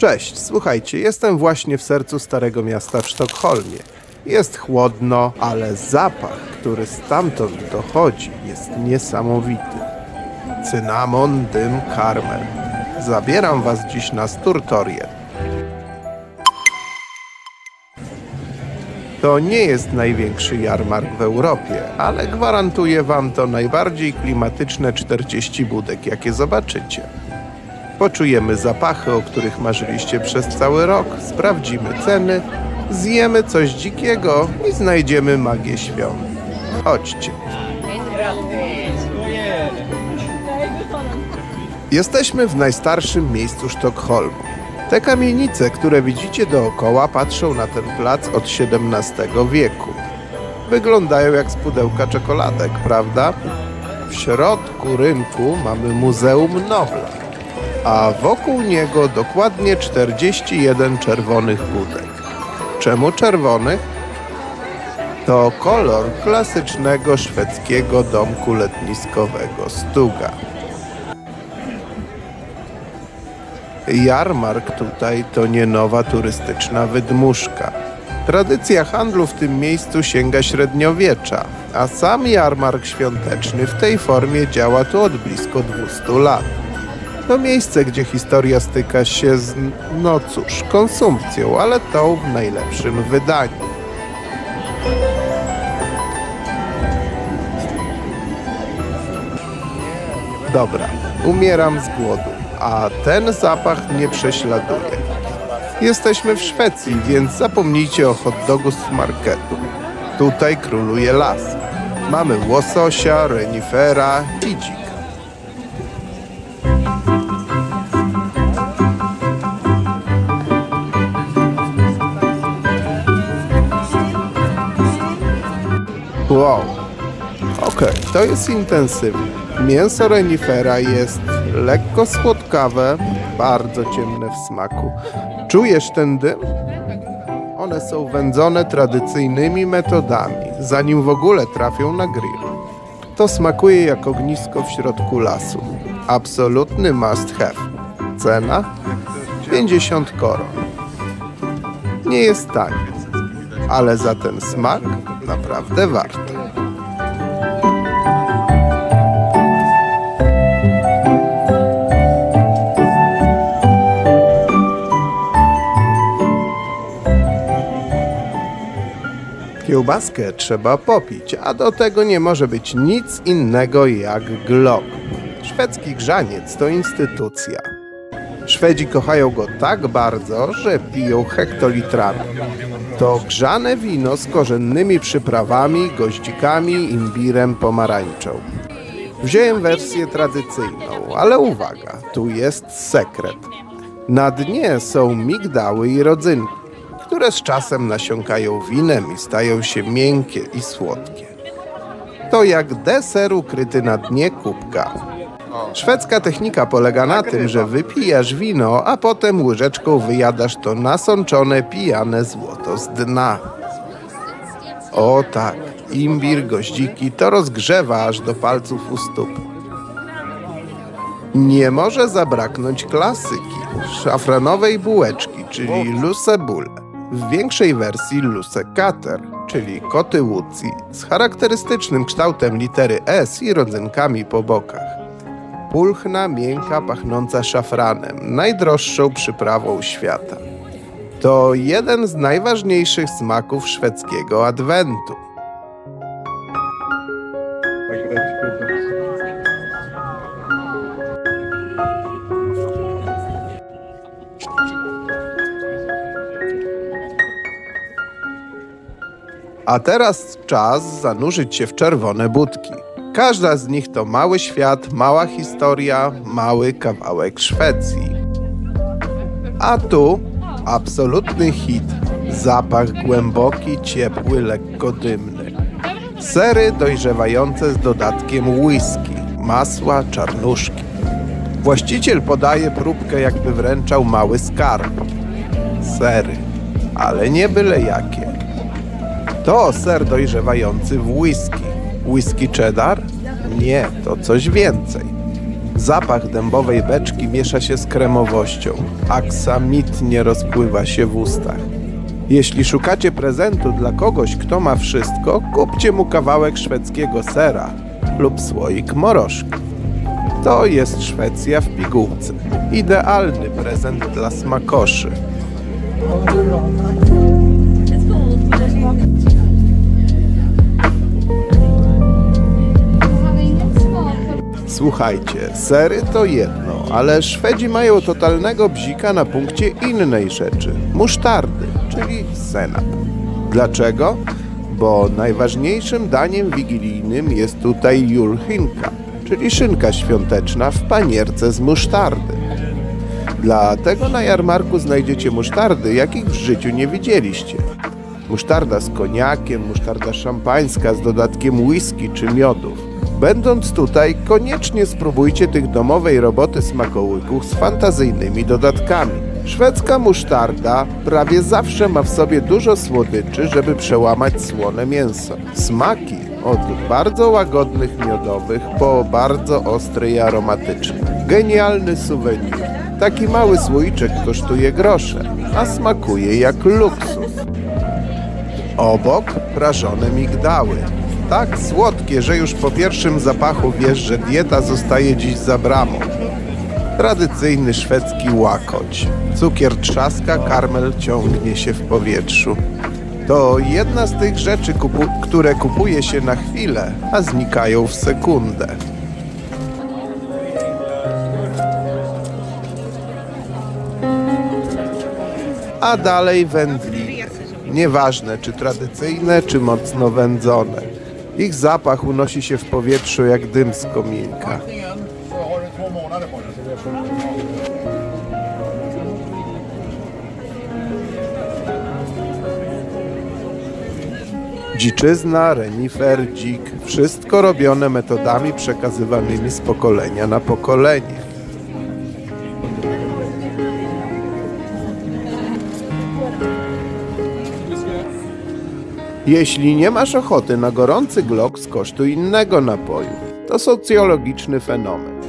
Cześć, słuchajcie, jestem właśnie w sercu starego miasta w Sztokholmie. Jest chłodno, ale zapach, który stamtąd dochodzi, jest niesamowity. Cynamon, dym, karmel. Zabieram was dziś na Sturtorię. To nie jest największy jarmark w Europie, ale gwarantuję wam to najbardziej klimatyczne 40 budek, jakie zobaczycie. Poczujemy zapachy, o których marzyliście przez cały rok, sprawdzimy ceny, zjemy coś dzikiego i znajdziemy magię świąt. Chodźcie. Jesteśmy w najstarszym miejscu Sztokholmu. Te kamienice, które widzicie dookoła, patrzą na ten plac od XVII wieku. Wyglądają jak z pudełka czekoladek, prawda? W środku rynku mamy Muzeum Nobla, a wokół niego dokładnie 41 czerwonych budek. Czemu czerwonych? To kolor klasycznego szwedzkiego domku letniskowego Stuga. Jarmark tutaj to nie nowa turystyczna wydmuszka. Tradycja handlu w tym miejscu sięga średniowiecza, a sam jarmark świąteczny w tej formie działa tu od blisko 200 lat. To miejsce, gdzie historia styka się z, no cóż, konsumpcją, ale tą w najlepszym wydaniu. Dobra, umieram z głodu, a ten zapach mnie prześladuje. Jesteśmy w Szwecji, więc zapomnijcie o hot dogu z marketu. Tutaj króluje las. Mamy łososia, renifera i dzika. Okej, to jest intensywne. Mięso renifera jest lekko słodkawe, bardzo ciemne w smaku. Czujesz ten dym? One są wędzone tradycyjnymi metodami, zanim w ogóle trafią na grill. To smakuje jak ognisko w środku lasu. Absolutny must have. Cena? 50 koron. Nie jest tani, ale za ten smak naprawdę warto. Kiełbaskę trzeba popić, a do tego nie może być nic innego jak glog. Szwedzki grzaniec to instytucja. Szwedzi kochają go tak bardzo, że piją hektolitrami. To grzane wino z korzennymi przyprawami, goździkami, imbirem, pomarańczą. Wziąłem wersję tradycyjną, ale uwaga, tu jest sekret. Na dnie są migdały i rodzynki, które z czasem nasiąkają winem i stają się miękkie i słodkie. To jak deser ukryty na dnie kubka. Szwedzka technika polega na tym, że wypijasz wino, a potem łyżeczką wyjadasz to nasączone, pijane złoto z dna. O tak, imbir, goździki to rozgrzewa aż do palców u stóp. Nie może zabraknąć klasyki, szafranowej bułeczki, czyli lusebule. W większej wersji lusekater, czyli koty łucji, z charakterystycznym kształtem litery S i rodzynkami po bokach. Pulchna, miękka, pachnąca szafranem, najdroższą przyprawą świata. To jeden z najważniejszych smaków szwedzkiego adwentu. A teraz czas zanurzyć się w czerwone budki. Każda z nich to mały świat, mała historia, mały kawałek Szwecji. A tu absolutny hit. Zapach głęboki, ciepły, lekko dymny. Sery dojrzewające z dodatkiem whisky, masła, czarnuszki. Właściciel podaje próbkę, jakby wręczał mały skarb. Sery, ale nie byle jakie. To ser dojrzewający w whisky. Whisky cheddar? Nie, to coś więcej. Zapach dębowej beczki miesza się z kremowością. Aksamitnie rozpływa się w ustach. Jeśli szukacie prezentu dla kogoś, kto ma wszystko, kupcie mu kawałek szwedzkiego sera lub słoik morożki. To jest Szwecja w pigułce. Idealny prezent dla smakoszy. Słuchajcie, sery to jedno, ale Szwedzi mają totalnego bzika na punkcie innej rzeczy musztardy, czyli senap. Dlaczego? Bo najważniejszym daniem wigilijnym jest tutaj julchinka, czyli szynka świąteczna w panierce z musztardy. Dlatego na jarmarku znajdziecie musztardy, jakich w życiu nie widzieliście. Musztarda z koniakiem, musztarda szampańska z dodatkiem whisky czy miodów. Będąc tutaj, koniecznie spróbujcie tych domowej roboty smakołyków z fantazyjnymi dodatkami. Szwedzka musztarda prawie zawsze ma w sobie dużo słodyczy, żeby przełamać słone mięso. Smaki od bardzo łagodnych miodowych po bardzo ostre i aromatyczne. Genialny suwenir. Taki mały słoiczek kosztuje grosze, a smakuje jak luksus. Obok prażone migdały. Tak słodkie, że już po pierwszym zapachu wiesz, że dieta zostaje dziś za bramą. Tradycyjny szwedzki łakoć. Cukier trzaska, karmel ciągnie się w powietrzu. To jedna z tych rzeczy, kupu- które kupuje się na chwilę, a znikają w sekundę. A dalej wędliny. Nieważne, czy tradycyjne, czy mocno wędzone. Ich zapach unosi się w powietrzu jak dym z kominka. Dziczyzna, renifer, dzik, wszystko robione metodami przekazywanymi z pokolenia na pokolenie. Jeśli nie masz ochoty na gorący glok, skosztuj innego napoju. To socjologiczny fenomen.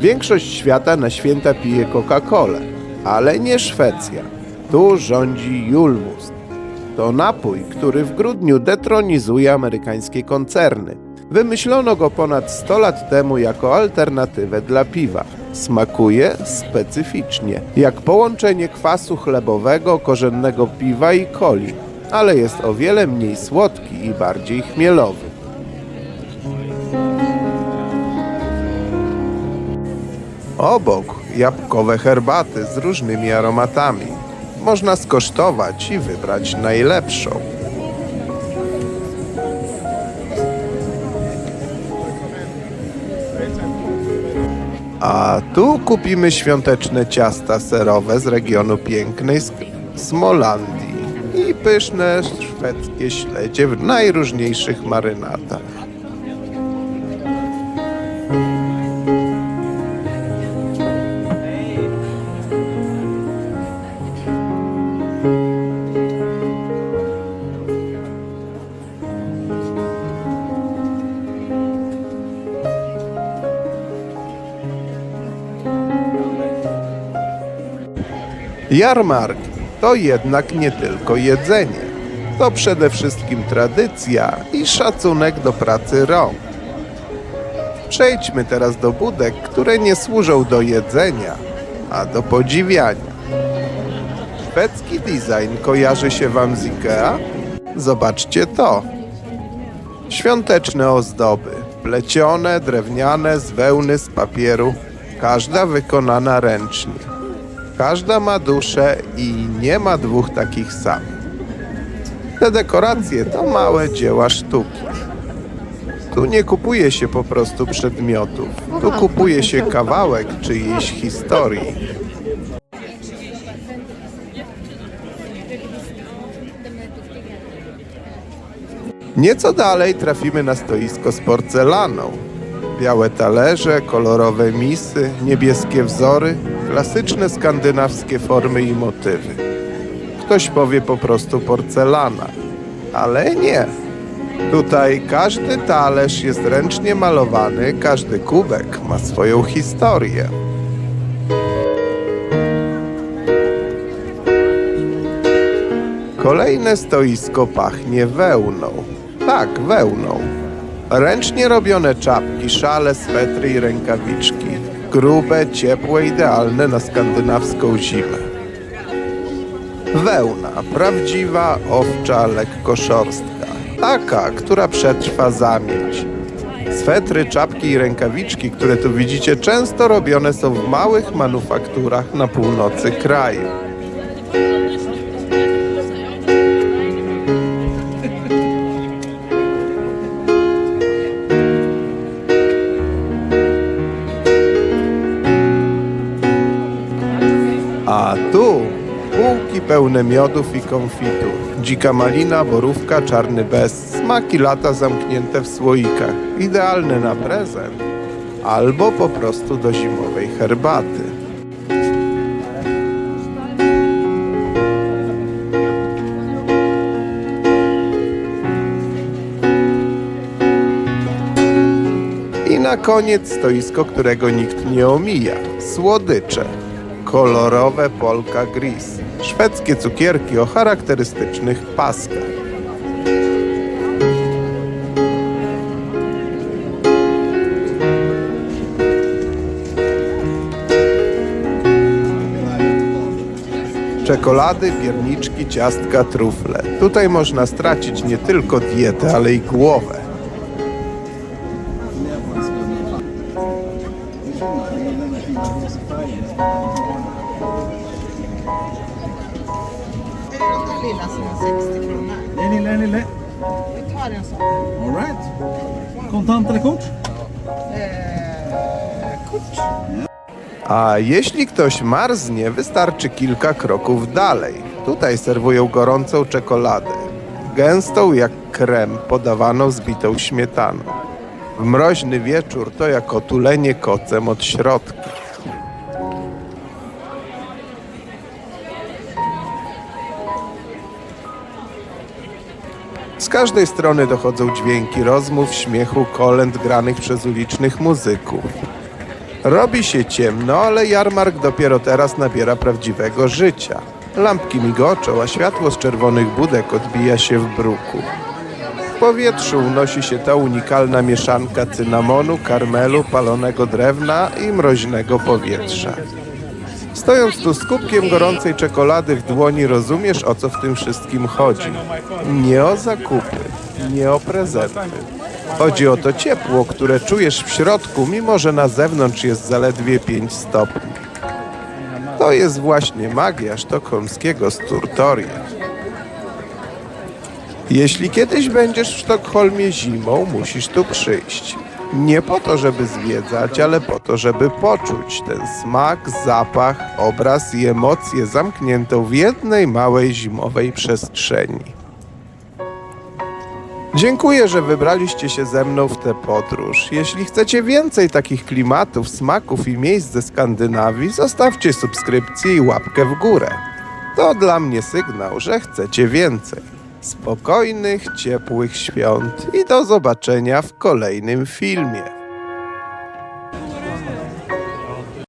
Większość świata na święta pije Coca-Colę, ale nie Szwecja. Tu rządzi Julmust. To napój, który w grudniu detronizuje amerykańskie koncerny. Wymyślono go ponad 100 lat temu jako alternatywę dla piwa. Smakuje specyficznie, jak połączenie kwasu chlebowego, korzennego piwa i coli, ale jest o wiele mniej słodki i bardziej chmielowy. Obok jabłkowe herbaty z różnymi aromatami. Można skosztować i wybrać najlepszą. A tu kupimy świąteczne ciasta serowe z regionu pięknej Smolandii pyszne szwedzkie śledzie w najróżniejszych marynatach. Jarmark to jednak nie tylko jedzenie. To przede wszystkim tradycja i szacunek do pracy rąk. Przejdźmy teraz do budek, które nie służą do jedzenia, a do podziwiania. Szwedzki design kojarzy się Wam z Ikea? Zobaczcie to. Świąteczne ozdoby, plecione, drewniane, z wełny, z papieru, każda wykonana ręcznie. Każda ma duszę i nie ma dwóch takich samych. Te dekoracje to małe dzieła sztuki. Tu nie kupuje się po prostu przedmiotów. Tu kupuje się kawałek czyjejś historii. Nieco dalej trafimy na stoisko z porcelaną. Białe talerze, kolorowe misy, niebieskie wzory, klasyczne skandynawskie formy i motywy. Ktoś powie po prostu porcelana, ale nie. Tutaj każdy talerz jest ręcznie malowany, każdy kubek ma swoją historię. Kolejne stoisko pachnie wełną. Tak, wełną. Ręcznie robione czapki, szale, swetry i rękawiczki. Grube, ciepłe, idealne na skandynawską zimę. Wełna, prawdziwa, owcza, lekkoszorstka. Taka, która przetrwa zamieć. Swetry, czapki i rękawiczki, które tu widzicie, często robione są w małych manufakturach na północy kraju. A tu półki pełne miodów i konfitur. Dzika malina, borówka, czarny bez, smaki lata zamknięte w słoikach. Idealne na prezent albo po prostu do zimowej herbaty. I na koniec stoisko, którego nikt nie omija. Słodycze. Kolorowe Polka Gris. Szwedzkie cukierki o charakterystycznych paskach. Czekolady, pierniczki, ciastka, trufle. Tutaj można stracić nie tylko dietę, ale i głowę. 60 kronor. Den lilla, den lilla. Vi tar en sån. Kontant eller kort? Kort. A jeśli ktoś marznie, wystarczy kilka kroków dalej. Tutaj serwują gorącą czekoladę. Gęstą jak krem, podawaną z bitą śmietaną. W mroźny wieczór to jak otulenie kocem od środka. Każdej strony dochodzą dźwięki rozmów, śmiechu, kolęd granych przez ulicznych muzyków. Robi się ciemno, ale jarmark dopiero teraz nabiera prawdziwego życia. Lampki migoczą, a światło z czerwonych budek odbija się w bruku. W powietrzu unosi się ta unikalna mieszanka cynamonu, karmelu, palonego drewna i mroźnego powietrza. Stojąc tu z kubkiem gorącej czekolady w dłoni, rozumiesz o co w tym wszystkim chodzi. Nie o zakupy, nie o prezenty. Chodzi o to ciepło, które czujesz w środku, mimo że na zewnątrz jest zaledwie 5 stopni. To jest właśnie magia sztokholmskiego Sturtoria. Jeśli kiedyś będziesz w Sztokholmie zimą, musisz tu przyjść. Nie po to, żeby zwiedzać, ale po to, żeby poczuć ten smak, zapach, obraz i emocje zamkniętą w jednej małej zimowej przestrzeni. Dziękuję, że wybraliście się ze mną w tę podróż. Jeśli chcecie więcej takich klimatów, smaków i miejsc ze Skandynawii, zostawcie subskrypcję i łapkę w górę. To dla mnie sygnał, że chcecie więcej. Spokojnych, ciepłych świąt i do zobaczenia w kolejnym filmie.